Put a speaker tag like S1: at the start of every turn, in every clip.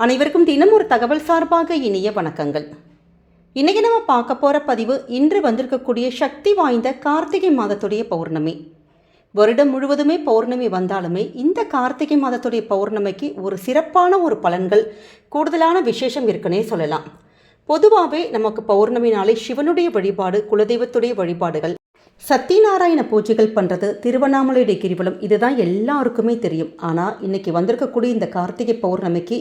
S1: அனைவருக்கும் தினம் ஒரு தகவல் சார்பாக இனிய வணக்கங்கள். இன்னைக்கு நம்ம பார்க்க போகிற பதிவு இன்று வந்திருக்கக்கூடிய சக்தி வாய்ந்த கார்த்திகை மாதத்துடைய பௌர்ணமி. வருடம் முழுவதுமே பௌர்ணமி வந்தாலுமே இந்த கார்த்திகை மாதத்துடைய பௌர்ணமிக்கு ஒரு சிறப்பான ஒரு பலன்கள் கூடுதலான விசேஷம் இருக்குன்னே சொல்லலாம். பொதுவாகவே நமக்கு பௌர்ணமி நாளை சிவனுடைய வழிபாடு குலதெய்வத்துடைய வழிபாடுகள் சத்தியநாராயண பூஜைகள் பண்ணுறது திருவண்ணாமலையுடைய கிரிவலம் இதுதான் எல்லாருக்குமே தெரியும். ஆனால் இன்றைக்கி வந்திருக்கக்கூடிய இந்த கார்த்திகை பௌர்ணமிக்கு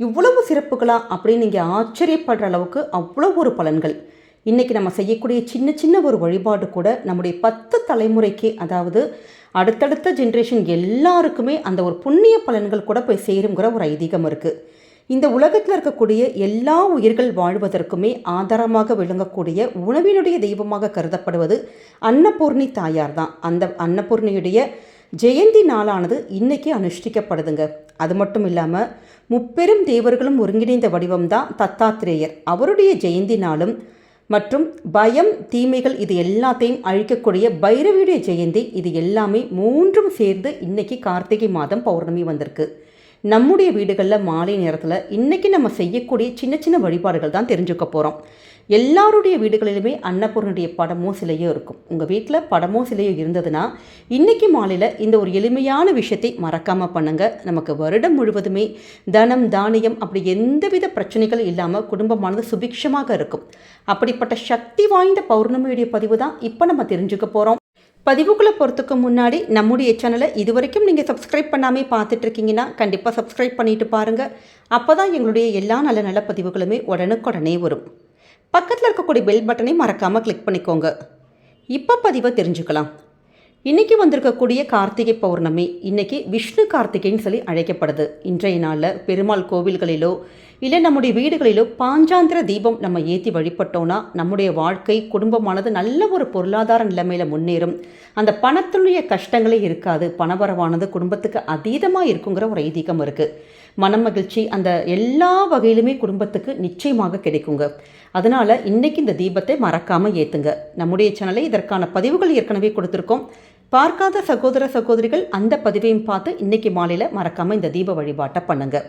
S1: இவ்வளவு சிறப்புகளா அப்படின்னு நீங்கள் ஆச்சரியப்படுற அளவுக்கு அவ்வளோ ஒரு பலன்கள். இன்றைக்கி நம்ம செய்யக்கூடிய சின்ன சின்ன ஒரு வழிபாடு கூட நம்முடைய பத்து தலைமுறைக்கு அதாவது அடுத்தடுத்த ஜென்ரேஷன் எல்லாருக்குமே அந்த ஒரு புண்ணிய பலன்கள் கூட போய் சேருங்கிற ஒரு ஐதீகம் இருக்குது இந்த உலகத்தில் இருக்கக்கூடிய எல்லா உயிர்கள் வாழ்வதற்குமே ஆதாரமாக விளங்கக்கூடிய உணவினுடைய தெய்வமாக கருதப்படுவது அன்னபூர்ணி தாயார் தான் அந்த அன்னபூர்ணியுடைய ஜெயந்தி நாளானது இன்றைக்கி அனுஷ்டிக்கப்படுதுங்க. அது மட்டும் இல்லாமல் முப்பெரும் தேவர்களும் ஒருங்கிணைந்த வடிவம்தான் தத்தாத்திரேயர். அவருடைய ஜெயந்தி நாளும் மற்றும் பயம் தீமைகள் இது எல்லாத்தையும் அழிக்கக்கூடிய பைரவியுடைய ஜெயந்தி இது எல்லாமே மூன்றும் சேர்ந்து இன்னைக்கு கார்த்திகை மாதம் பௌர்ணமி வந்திருக்கு. நம்முடைய வீடுகளில் மாலை நேரத்தில் இன்றைக்கி நம்ம செய்யக்கூடிய சின்ன சின்ன வழிபாடுகள் தான் தெரிஞ்சுக்க போகிறோம் எல்லாருடைய வீடுகளிலுமே அன்னபூர்ணுடைய படமோ சிலையோ இருக்கும். உங்கள் வீட்டில் படமோ சிலையோ இருந்ததுன்னா இன்றைக்கி மாலையில் இந்த ஒரு எளிமையான விஷயத்தை மறக்காமல் பண்ணுங்கள் நமக்கு வருடம் முழுவதுமே தனம் தானியம் அப்படி எந்தவித பிரச்சனைகள் இல்லாமல் குடும்பமானது சுபிக்ஷமாக இருக்கும். அப்படிப்பட்ட சக்தி வாய்ந்த பௌர்ணமியுடைய பதிவு தான் இப்போ நம்ம தெரிஞ்சுக்க போகிறோம் பதிவுக்குள்ளே போகிறதுக்கு முன்னாடி நம்முடைய சேனலை இது வரைக்கும் நீங்கள் சப்ஸ்கிரைப் பண்ணாமல் பார்த்துட்டு இருக்கீங்கன்னா கண்டிப்பாக சப்ஸ்கிரைப் பண்ணிட்டு பாருங்கள் அப்போ தான் எங்களுடைய எல்லா நல்ல நல்ல பதிவுகளுமே உடனுக்குடனே வரும். பக்கத்தில் இருக்கக்கூடிய பெல் பட்டனை மறக்காமல் கிளிக் பண்ணிக்கோங்க. இப்போ பதிவை தெரிஞ்சுக்கலாம். இன்றைக்கி வந்திருக்கக்கூடிய கார்த்திகை பௌர்ணமி இன்றைக்கி விஷ்ணு கார்த்திகைன்னு சொல்லி அழைக்கப்படுது. இன்றைய நாளில் பெருமாள் கோவில்களிலோ இல்லை நம்முடைய வீடுகளிலோ பாஞ்சாந்திர தீபம் நம்ம ஏற்றி வழிபட்டோன்னா நம்முடைய வாழ்க்கை குடும்பமானது நல்ல ஒரு பொருளாதார நிலைமையில் முன்னேறும். அந்த பணத்துடைய கஷ்டங்களே இருக்காது. பணவரவானது குடும்பத்துக்கு அதீதமாக இருக்குங்கிற ஒரு ஐதீகம் இருக்குது மனமகிழ்ச்சி அந்த எல்லா வகையிலுமே குடும்பத்துக்கு நிச்சயமாக கிடைக்குங்க. அதனால் இன்றைக்கி இந்த தீபத்தை மறக்காமல் ஏற்றுங்க நம்முடைய சேனலை இதற்கான பதிவுகள் ஏற்கனவே கொடுத்துருக்கோம். பார்க்காத சகோதர சகோதரிகள் அந்த பதிவையும் பார்த்து இன்றைக்கி மாலையில் மறக்காமல் இந்த தீப வழிபாட்டை பண்ணுங்கள்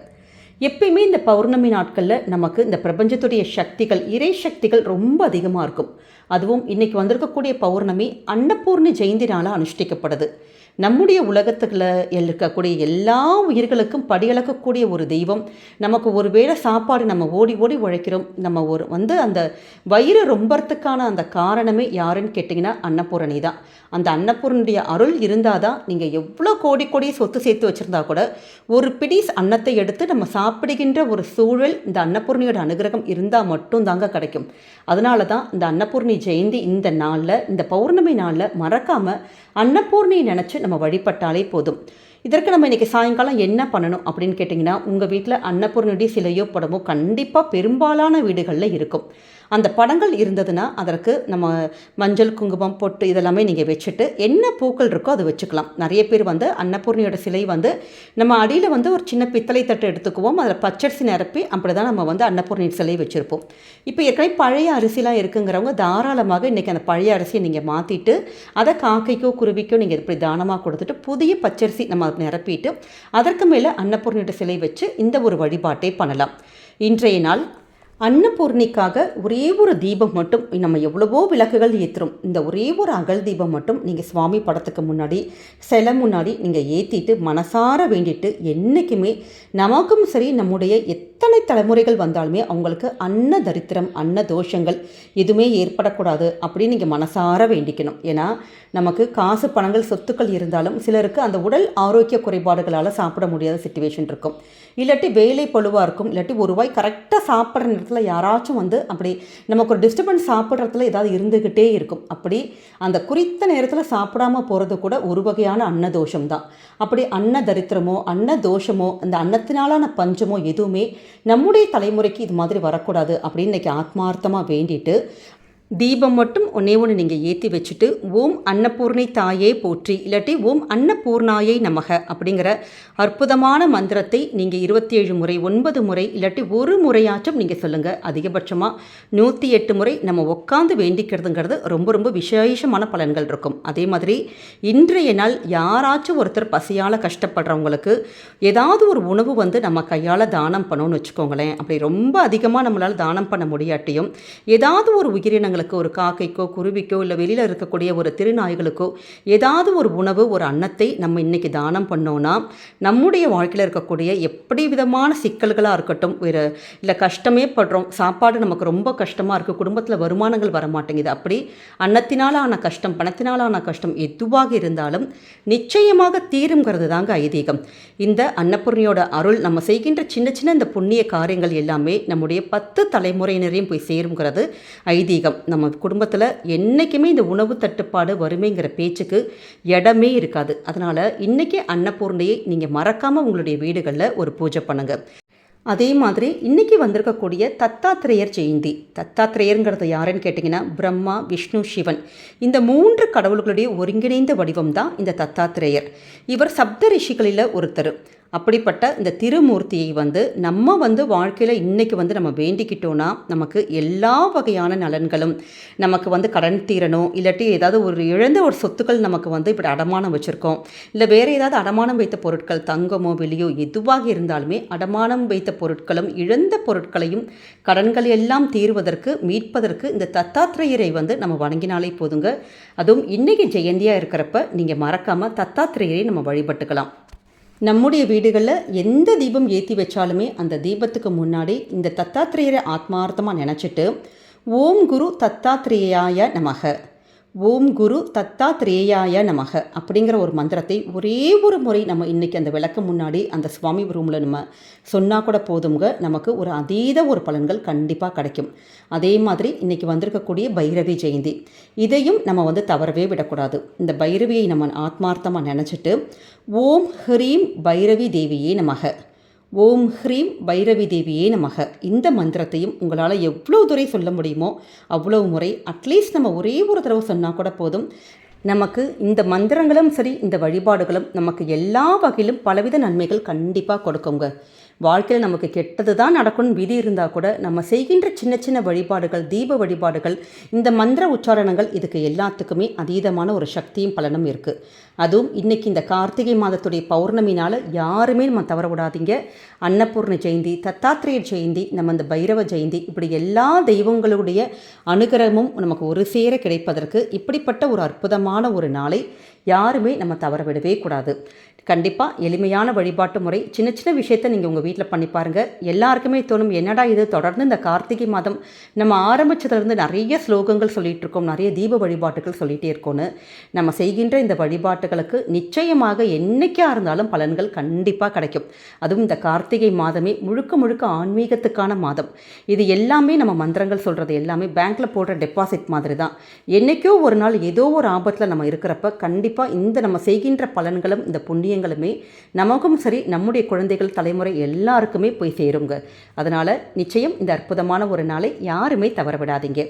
S1: எப்பயுமே இந்த பௌர்ணமி நாட்களில் நமக்கு இந்த பிரபஞ்சத்துடைய சக்திகள் இறை சக்திகள் ரொம்ப அதிகமாக இருக்கும். அதுவும் இன்றைக்கி வந்திருக்கக்கூடிய பௌர்ணமி அன்னபூர்ணி ஜெயந்தி நாளாக அனுஷ்டிக்கப்படுது. நம்முடைய உலகத்துக்குள்ள இருக்கக்கூடிய எல்லா உயிர்களுக்கும் படியளக்கக்கூடிய ஒரு தெய்வம். நமக்கு ஒரு வேளை சாப்பாடு நம்ம ஓடி ஓடி உழைக்கிறோம். நம்ம ஒரு வந்து அந்த வயிறு ரொம்பறதுக்கான அந்த காரணமே யாருன்னு கேட்டிங்கன்னா அன்னபூரணி தான். அந்த அன்னபூரனுடைய அருள் இருந்தால் தான் நீங்கள் எவ்வளோ கோடி கோடி சொத்து சேர்த்து வச்சுருந்தா கூட ஒரு பிடி அன்னத்தை எடுத்து நம்ம சாப்பிடுகின்ற ஒரு சூழல் இந்த அன்னபூர்ணியோட அனுகிரகம் இருந்தால் மட்டும் தாங்க கிடைக்கும். அதனால தான் இந்த அன்னபூர்ணி ஜெயந்தி இந்த நாளில் இந்த பௌர்ணமி நாளில் மறக்காமல் அன்னபூர்ணியை நினச்சி நம்ம வழிபட்டாலே போதும். இதற்கு நம்ம இன்றைக்கி சாயங்காலம் என்ன பண்ணணும் அப்படின்னு கேட்டிங்கன்னா உங்கள் வீட்டில் அன்னபூர்ணியுடைய சிலையோ படமோ கண்டிப்பாக பெரும்பாலான வீடுகளில் இருக்கும். அந்த படங்கள் இருந்ததுன்னா அதற்கு நம்ம மஞ்சள் குங்குமம் பொட்டு இதெல்லாமே நீங்கள் வச்சுட்டு என்ன பூக்கள் இருக்கோ அதை வச்சுக்கலாம். நிறைய பேர் வந்து அன்னபூர்ணியோட சிலை வந்து நம்ம அடியில் வந்து ஒரு சின்ன பித்தளை தட்டு எடுத்துக்குவோம். அதில் பச்சரிசி நிரப்பி அப்படி தான் நம்ம வந்து அன்னபூர்ணி சிலை வச்சுருப்போம். இப்போ ஏற்கனவே பழைய அரிசிலாம் இருக்குங்கிறவங்க தாராளமாக இன்றைக்கி அந்த பழைய அரிசியை நீங்கள் மாற்றிட்டு அதை காக்கைக்கோ குருவிக்கோ நீங்கள் இப்படி தானமாக கொடுத்துட்டு புதிய பச்சரிசி நம்ம நிரப்பிட்டு அதற்கு மேலே அன்னபூர்ணியோட சிலை வச்சு இந்த ஒரு வழிபாட்டை பண்ணலாம். இன்றைய நாள் அன்னபூர்ணிக்காக ஒரே ஒரு தீபம் மட்டும் நம்ம எவ்வளவோ விளக்குகள் ஏற்றுறோம் இந்த ஒரே ஒரு அகல் தீபம் மட்டும் நீங்கள் சுவாமி படத்துக்கு முன்னாடி சில முன்னாடி நீங்கள் ஏற்றிட்டு மனசார வேண்டிட்டு என்றைக்குமே நமக்கும் சரி நம்முடைய எத்தனை தலைமுறைகள் வந்தாலுமே அவங்களுக்கு அன்ன தரித்திரம் அன்ன தோஷங்கள் எதுவுமே ஏற்படக்கூடாது அப்படின்னு நீங்கள் மனசார வேண்டிக்கணும். ஏன்னா நமக்கு காசு பணங்கள் சொத்துக்கள் இருந்தாலும் சிலருக்கு அந்த உடல் ஆரோக்கிய குறைபாடுகளால் சாப்பிட முடியாத சுச்சுவேஷன் இருக்கும். இல்லாட்டி வேலை பழுவாக இருக்கும். இல்லாட்டி ஒரு ரூபாய் கரெக்டாக சாப்பிட்ற நேரத்தில் யாராச்சும் வந்து அப்படி நமக்கு ஒரு டிஸ்டர்பன்ஸ் சாப்பிட்றதுல ஏதாவது இருந்துக்கிட்டே இருக்கும். அப்படி அந்த குறித்த நேரத்தில் சாப்பிடாம போகிறது கூட ஒரு வகையான அன்னதோஷம் தான் அப்படி அன்ன தரித்திரமோ அன்ன தோஷமோ அந்த அன்னத்தினாலான பஞ்சமோ எதுவுமே நம்முடைய தலைமுறைக்கு இது மாதிரி வரக்கூடாது அப்படின்னு இன்றைக்கி ஆத்மார்த்தமாக வேண்டிட்டு தீபம் மட்டும் ஒன்றே ஒன்று நீங்கள் ஏற்றி வச்சுட்டு ஓம் அன்னபூர்ணை தாயே போற்றி இல்லாட்டி ஓம் அன்னபூர்ணாயை நமக அப்படிங்கிற அற்புதமான மந்திரத்தை நீங்கள் இருபத்தி ஏழு முறை ஒன்பது முறை இல்லாட்டி ஒரு முறையாச்சும் நீங்கள் சொல்லுங்கள் அதிகபட்சமாக நூற்றி எட்டு முறை நம்ம உட்காந்து வேண்டிக்கிறதுங்கிறது ரொம்ப ரொம்ப விசேஷமான பலன்கள் இருக்கும். அதே மாதிரி இன்றைய நாள் யாராச்சும் ஒருத்தர் பசியால் கஷ்டப்படுறவங்களுக்கு ஏதாவது ஒரு உணவு வந்து நம்ம கையால் தானம் பண்ணோன்னு வச்சுக்கோங்களேன். அப்படி ரொம்ப அதிகமாக நம்மளால் தானம் பண்ண முடியாட்டியும் ஏதாவது ஒரு உயிரினங்களுக்கு ஒரு காக்கைக்கோ குருவிக்கோ இல்லை வெளியில் இருக்கக்கூடிய ஒரு திருநாய்களுக்கோ ஏதாவது ஒரு உணவு ஒரு அன்னத்தை நம்ம இன்னைக்கு தானம் பண்ணோன்னா நம்முடைய வாழ்க்கையில் இருக்கக்கூடிய எப்படி விதமான சிக்கல்களாக இருக்கட்டும் ஒரு இல்லை கஷ்டமே படுறோம் சாப்பாடு நமக்கு ரொம்ப கஷ்டமாக இருக்குது குடும்பத்தில் வருமானங்கள் வர மாட்டேங்குது அப்படி அன்னத்தினால் ஆன கஷ்டம் பணத்தினால் ஆன கஷ்டம் எதுவாக இருந்தாலும் நிச்சயமாக தீருங்கிறது தாங்க ஐதீகம். இந்த அன்னபூர்ணியோட அருள் நம்ம செய்கின்ற சின்ன சின்ன இந்த புண்ணிய காரியங்கள் எல்லாமே நம்முடைய பத்து தலைமுறையினரையும் போய் சேருங்கிறது ஐதீகம். நம்ம குடும்பத்தில் என்றைக்குமே இந்த உணவு தட்டுப்பாடு வறுமைங்கிற பேச்சுக்கு இடமே இருக்காது. அதனால் இன்றைக்கி அன்னபூர்ணையை நீங்கள் மறக்காமல் உங்களுடைய வீடுகளில் ஒரு பூஜை பண்ணுங்கள் அதே மாதிரி இன்றைக்கி வந்திருக்கக்கூடிய தத்தாத்திரேயர் ஜெயந்தி. தத்தாத்திரேயருங்கிறது யாருன்னு கேட்டிங்கன்னா பிரம்மா விஷ்ணு சிவன். இந்த மூன்று கடவுள்களுடைய ஒருங்கிணைந்த வடிவம் தான் இந்த தத்தாத்திரேயர். இவர் சப்த ரிஷிகளில் ஒருத்தர். அப்படிப்பட்ட இந்த திருமூர்த்தியை வந்து நம்ம வந்து வாழ்க்கையில் இன்றைக்கி வந்து நம்ம வேண்டிக்கிட்டோன்னா நமக்கு எல்லா வகையான நலன்களும் நமக்கு வந்து கடன் தீரணும் இல்லாட்டி ஏதாவது ஒரு இழந்த ஒரு சொத்துக்கள் நமக்கு வந்து இப்படி அடமானம் வச்சுருக்கோம். இல்லை வேறு ஏதாவது அடமானம் வைத்த பொருட்கள் தங்கமோ வெளியோ எதுவாக இருந்தாலுமே அடமானம் வைத்த பொருட்களும் இழந்த பொருட்களையும் கடன்கள் எல்லாம் தீர்வதற்கு மீட்பதற்கு இந்த தத்தாத்திரேயரை வந்து நம்ம வணங்கினாலே போதுங்க. அதுவும் இன்றைக்கி ஜெயந்தியாக இருக்கிறப்ப நீங்கள் மறக்காமல் தத்தாத்திரேயரை நம்ம வழிபட்டுக்கலாம். நம்முடைய வீடுகளில் எந்த தீபம் ஏற்றி வச்சாலுமே அந்த தீபத்துக்கு முன்னாடி இந்த தத்தாத்திரேயரை ஆத்மார்த்தமாக நினச்சிட்டு ஓம் குரு தத்தாத்திரேயாய நமக. ஓம் குரு தத்தாத்ரேயாய நமக அப்படிங்கிற ஒரு மந்திரத்தை ஒரே ஒரு முறை நம்ம இன்றைக்கி அந்த விளக்கு முன்னாடி அந்த சுவாமி ரூமில் நம்ம சொன்னால் கூட போதுங்க நமக்கு ஒரு அதீத ஒரு பலன்கள் கண்டிப்பாக கிடைக்கும். அதே மாதிரி இன்றைக்கி வந்திருக்கக்கூடிய பைரவி ஜெயந்தி இதையும் நம்ம வந்து தவறவே விடக்கூடாது. இந்த பைரவியை நம்ம ஆத்மார்த்தமாக நினச்சிட்டு ஓம் ஹ்ரீம் பைரவி தேவியே நமக. ஓம் ஹ்ரீம் பைரவி தேவியே நமக. இந்த மந்திரத்தையும் உங்களால் எவ்வளோ துறை சொல்ல முடியுமோ அவ்வளவு முறை அட்லீஸ்ட் நம்ம ஒரே ஒரு தடவை சொன்னால் கூட போதும். நமக்கு இந்த மந்திரங்களும் சரி இந்த வழிபாடுகளும் நமக்கு எல்லா வகையிலும் பலவித நன்மைகள் கண்டிப்பாக கொடுக்குங்க. வாழ்க்கையில் நமக்கு கெட்டது தான் நடக்கும்னு விதி இருந்தால் கூட நம்ம செய்கின்ற சின்ன சின்ன வழிபாடுகள் தீப வழிபாடுகள் இந்த மந்திர உச்சாரணங்கள் இதுக்கு எல்லாத்துக்குமே அதீதமான ஒரு சக்தியும் பலனும் இருக்குது அதுவும் இன்றைக்கி இந்த கார்த்திகை மாதத்துடைய பௌர்ணமினால் யாருமே நம்ம தவற விடாதீங்க. அன்னபூர்ண ஜெயந்தி தத்தாத்திரேயர் ஜெயந்தி நம்ம இந்த பைரவ ஜெயந்தி இப்படி எல்லா தெய்வங்களுடைய அனுகிரகமும் நமக்கு ஒரு சேர கிடைப்பதற்கு இப்படிப்பட்ட ஒரு அற்புதமான ஒரு நாளை யாருமே நம்ம தவற விடவே கூடாது. கண்டிப்பாக எளிமையான வழிபாட்டு முறை சின்ன சின்ன விஷயத்தை நீங்கள் உங்கள் வீட்டில் பண்ணி பாருங்கள் எல்லாருக்குமே தோணும் என்னடா இது தொடர்ந்து இந்த கார்த்திகை மாதம் நம்ம ஆரம்பித்ததுலேருந்து நிறைய ஸ்லோகங்கள் சொல்லிகிட்டு இருக்கோம் நிறைய தீப வழிபாட்டுகள் சொல்லிகிட்டே இருக்கோன்னு நம்ம செய்கின்ற இந்த வழிபாட்டுகளுக்கு நிச்சயமாக என்றைக்காக இருந்தாலும் பலன்கள் கண்டிப்பாக கிடைக்கும். அதுவும் இந்த கார்த்திகை மாதமே முழுக்க முழுக்க ஆன்மீகத்துக்கான மாதம். இது எல்லாமே நம்ம மந்திரங்கள் சொல்கிறது எல்லாமே பேங்க்கில் போடுற டெபாசிட் மாதிரி தான் என்றைக்கோ ஒரு நாள் ஏதோ ஒரு ஆபத்தில் நம்ம இருக்கிறப்ப கண்டிப்பாக இந்த நம்ம செய்கின்ற பலன்களும் இந்த புண்ணியங்களுமே நமக்கும் சரி நம்முடைய குழந்தைகள் தலைமுறை எல்லாருக்குமே போய் சேருங்க. அதனால் நிச்சயம் இந்த அற்புதமான ஒரு நாளை யாருமே தவற விடாதீங்க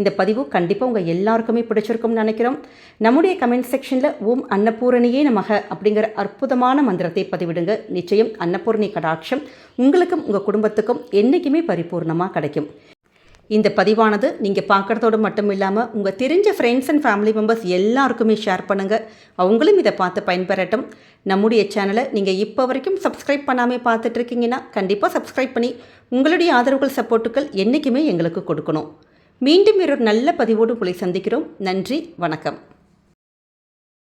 S1: இந்த பதிவு கண்டிப்பாக உங்கள் எல்லாருக்குமே பிடிச்சிருக்கும்னு நினைக்கிறோம். நம்முடைய கமெண்ட் செக்ஷனில் ஓம் அன்னபூரணியே நமக அப்படிங்கிற அற்புதமான மந்திரத்தை பதிவிடுங்க. நிச்சயம் அன்னபூரணி கடாட்சம் உங்களுக்கும் உங்கள் குடும்பத்துக்கும் என்றைக்குமே பரிபூர்ணமாக கிடைக்கும். இந்த பதிவானது நீங்கள் பார்க்குறதோடு மட்டும் இல்லாமல் உங்கள் தெரிஞ்ச ஃப்ரெண்ட்ஸ் அண்ட் ஃபேமிலி மெம்பர்ஸ் எல்லாருக்குமே ஷேர் பண்ணுங்கள் அவங்களும் இதை பார்த்து பயன்பெறட்டும். நம்முடைய சேனலை நீங்கள் இப்போ வரைக்கும் சப்ஸ்கிரைப் பண்ணாமல் பார்த்துட்ருக்கீங்கன்னா கண்டிப்பாக சப்ஸ்கிரைப் பண்ணி உங்களுடைய ஆதரவுகள் சப்போர்ட்டுகள் என்றைக்குமே எங்களுக்கு கொடுக்கணும். மீண்டும் ஒரு நல்ல பதிவோடு உங்களை சந்திக்கிறோம். நன்றி வணக்கம்.